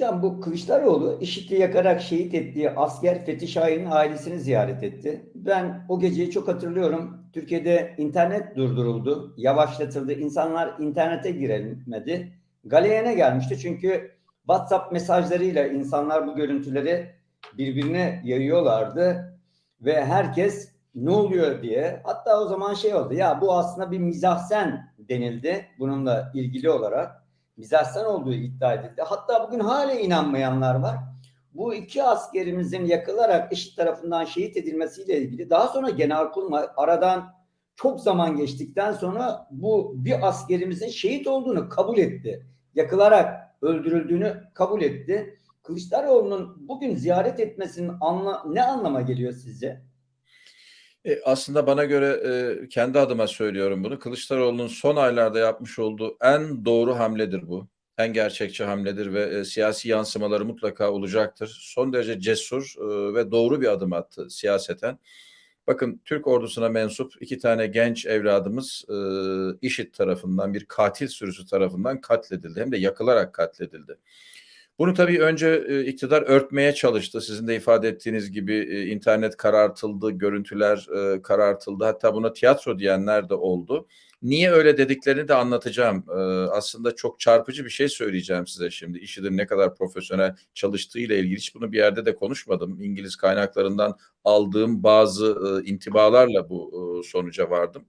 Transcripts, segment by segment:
Hocam bu Kılıçdaroğlu IŞİD'i yakarak şehit ettiği asker Fethi Şahin'in ailesini ziyaret etti. Ben o geceyi çok hatırlıyorum. Türkiye'de internet durduruldu, yavaşlatıldı. İnsanlar internete giremedi. Galeyana gelmişti çünkü WhatsApp mesajlarıyla insanlar bu görüntüleri birbirine yayıyorlardı ve herkes ne oluyor diye hatta o zaman şey oldu ya bu aslında bir mizahsen denildi bununla ilgili olarak mizahsen olduğu iddia edildi. Hatta bugün hala inanmayanlar var. Bu iki askerimizin yakılarak IŞİD tarafından şehit edilmesiyle ilgili daha sonra Genelkurmay aradan çok zaman geçtikten sonra bu bir askerimizin şehit olduğunu kabul etti. Yakılarak öldürüldüğünü kabul etti. Kılıçdaroğlu'nun bugün ziyaret etmesinin anla, ne anlama geliyor sizce? E, aslında bana göre e, kendi adıma söylüyorum bunu. Kılıçdaroğlu'nun son aylarda yapmış olduğu en doğru hamledir bu. En gerçekçi hamledir ve e, siyasi yansımaları mutlaka olacaktır. Son derece cesur e, ve doğru bir adım attı siyaseten. Bakın Türk ordusuna mensup iki tane genç evladımız e, IŞİD tarafından bir katil sürüsü tarafından katledildi. Hem de yakılarak katledildi. Bunu tabii önce e, iktidar örtmeye çalıştı. Sizin de ifade ettiğiniz gibi e, internet karartıldı, görüntüler e, karartıldı. Hatta buna tiyatro diyenler de oldu. Niye öyle dediklerini de anlatacağım. E, aslında çok çarpıcı bir şey söyleyeceğim size şimdi. IŞİD'in ne kadar profesyonel çalıştığıyla ilgili hiç bunu bir yerde de konuşmadım. İngiliz kaynaklarından aldığım bazı e, intibalarla bu e, sonuca vardım.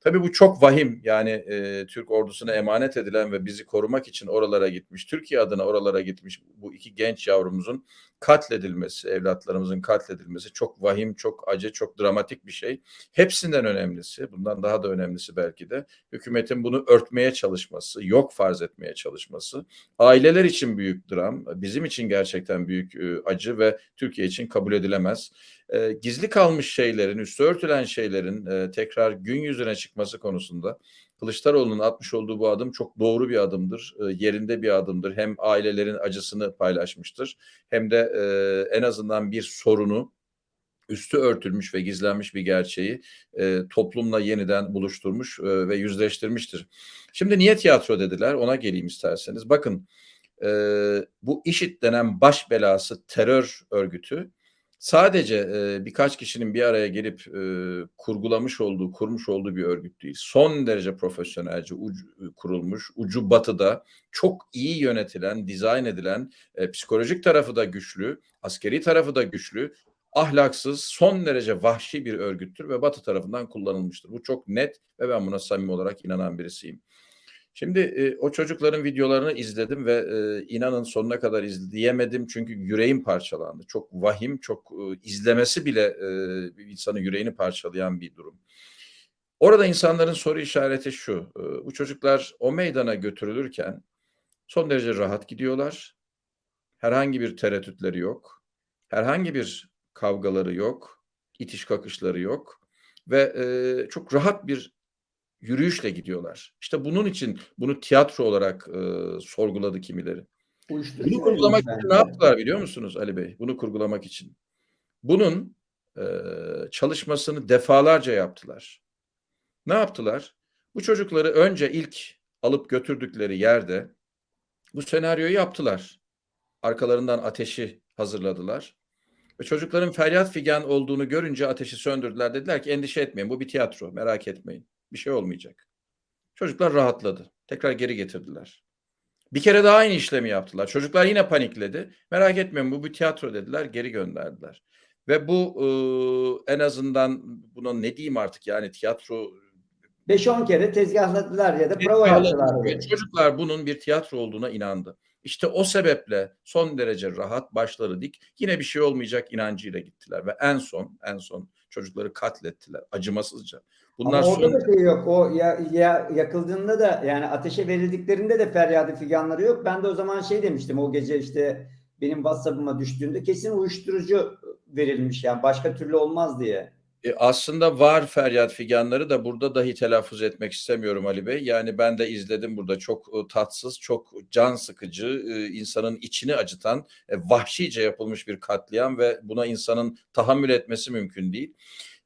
Tabii bu çok vahim yani e, Türk ordusuna emanet edilen ve bizi korumak için oralara gitmiş, Türkiye adına oralara gitmiş bu iki genç yavrumuzun katledilmesi, evlatlarımızın katledilmesi çok vahim, çok acı, çok dramatik bir şey. Hepsinden önemlisi, bundan daha da önemlisi belki de hükümetin bunu örtmeye çalışması, yok farz etmeye çalışması. Aileler için büyük dram, bizim için gerçekten büyük e, acı ve Türkiye için kabul edilemez e, gizli kalmış şeylerin, üstü örtülen şeylerin e, tekrar gün yüzüne çıkması konusunda Kılıçdaroğlu'nun atmış olduğu bu adım çok doğru bir adımdır, e, yerinde bir adımdır. Hem ailelerin acısını paylaşmıştır hem de e, en azından bir sorunu üstü örtülmüş ve gizlenmiş bir gerçeği e, toplumla yeniden buluşturmuş e, ve yüzleştirmiştir. Şimdi niye tiyatro dediler ona geleyim isterseniz. Bakın e, bu IŞİD denen baş belası terör örgütü sadece e, birkaç kişinin bir araya gelip e, kurgulamış olduğu, kurmuş olduğu bir örgüt değil. Son derece profesyonelce ucu, kurulmuş, ucu batıda çok iyi yönetilen, dizayn edilen, e, psikolojik tarafı da güçlü, askeri tarafı da güçlü, ahlaksız, son derece vahşi bir örgüttür ve batı tarafından kullanılmıştır. Bu çok net ve ben buna samimi olarak inanan birisiyim. Şimdi e, o çocukların videolarını izledim ve e, inanın sonuna kadar izleyemedim çünkü yüreğim parçalandı. Çok vahim, çok e, izlemesi bile e, insanın yüreğini parçalayan bir durum. Orada insanların soru işareti şu. E, bu çocuklar o meydana götürülürken son derece rahat gidiyorlar. Herhangi bir tereddütleri yok. Herhangi bir kavgaları yok. itiş kakışları yok. Ve e, çok rahat bir yürüyüşle gidiyorlar. İşte bunun için bunu tiyatro olarak e, sorguladı kimileri. Bunu kurgulamak için ne yaptılar biliyor musunuz Ali Bey? Bunu kurgulamak için. Bunun e, çalışmasını defalarca yaptılar. Ne yaptılar? Bu çocukları önce ilk alıp götürdükleri yerde bu senaryoyu yaptılar. Arkalarından ateşi hazırladılar. Ve çocukların feryat figan olduğunu görünce ateşi söndürdüler. Dediler ki endişe etmeyin bu bir tiyatro merak etmeyin. Bir şey olmayacak. Çocuklar rahatladı. Tekrar geri getirdiler. Bir kere daha aynı işlemi yaptılar. Çocuklar yine panikledi. Merak etmeyin bu bir tiyatro dediler. Geri gönderdiler. Ve bu e, en azından buna ne diyeyim artık yani tiyatro 5-10 kere tezgahladılar ya da prova yaptılar. Çocuklar bunun bir tiyatro olduğuna inandı. İşte o sebeple son derece rahat, başları dik, yine bir şey olmayacak inancıyla gittiler ve en son en son çocukları katlettiler acımasızca. Bunlar Ama orada son... da şey yok. O ya, ya yakıldığında da yani ateşe verildiklerinde de feryadı figanları yok. Ben de o zaman şey demiştim o gece işte benim WhatsApp'ıma düştüğünde kesin uyuşturucu verilmiş yani başka türlü olmaz diye. E aslında var feryat figanları da burada dahi telaffuz etmek istemiyorum Ali Bey. Yani ben de izledim burada çok e, tatsız, çok can sıkıcı, e, insanın içini acıtan, e, vahşice yapılmış bir katliam ve buna insanın tahammül etmesi mümkün değil.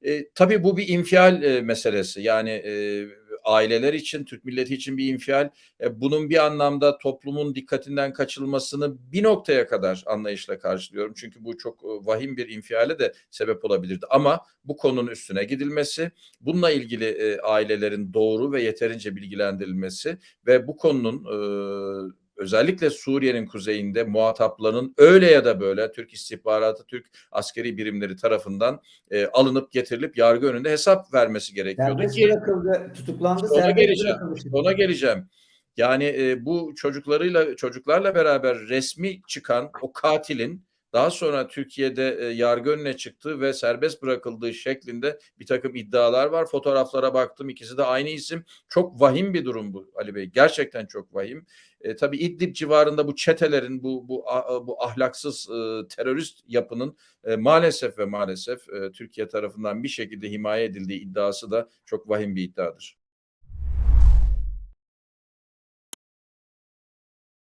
E, tabii bu bir infial e, meselesi. Yani e, aileler için, Türk milleti için bir infial. E, bunun bir anlamda toplumun dikkatinden kaçılmasını bir noktaya kadar anlayışla karşılıyorum. Çünkü bu çok e, vahim bir infiale de sebep olabilirdi. Ama bu konunun üstüne gidilmesi, bununla ilgili e, ailelerin doğru ve yeterince bilgilendirilmesi ve bu konunun e, özellikle Suriye'nin kuzeyinde muhataplarının öyle ya da böyle Türk istihbaratı, Türk askeri birimleri tarafından e, alınıp getirilip yargı önünde hesap vermesi gerekiyordu Serbest ki bırakıldı, tutuklandı, ona serbest geleceğim. Ona geleceğim. Yani e, bu çocuklarıyla çocuklarla beraber resmi çıkan o katilin daha sonra Türkiye'de e, yargı önüne çıktığı ve serbest bırakıldığı şeklinde bir takım iddialar var. Fotoğraflara baktım. ikisi de aynı isim. Çok vahim bir durum bu Ali Bey. Gerçekten çok vahim. E, tabii İdlib civarında bu çetelerin, bu bu bu ahlaksız e, terörist yapının e, maalesef ve maalesef e, Türkiye tarafından bir şekilde himaye edildiği iddiası da çok vahim bir iddiadır.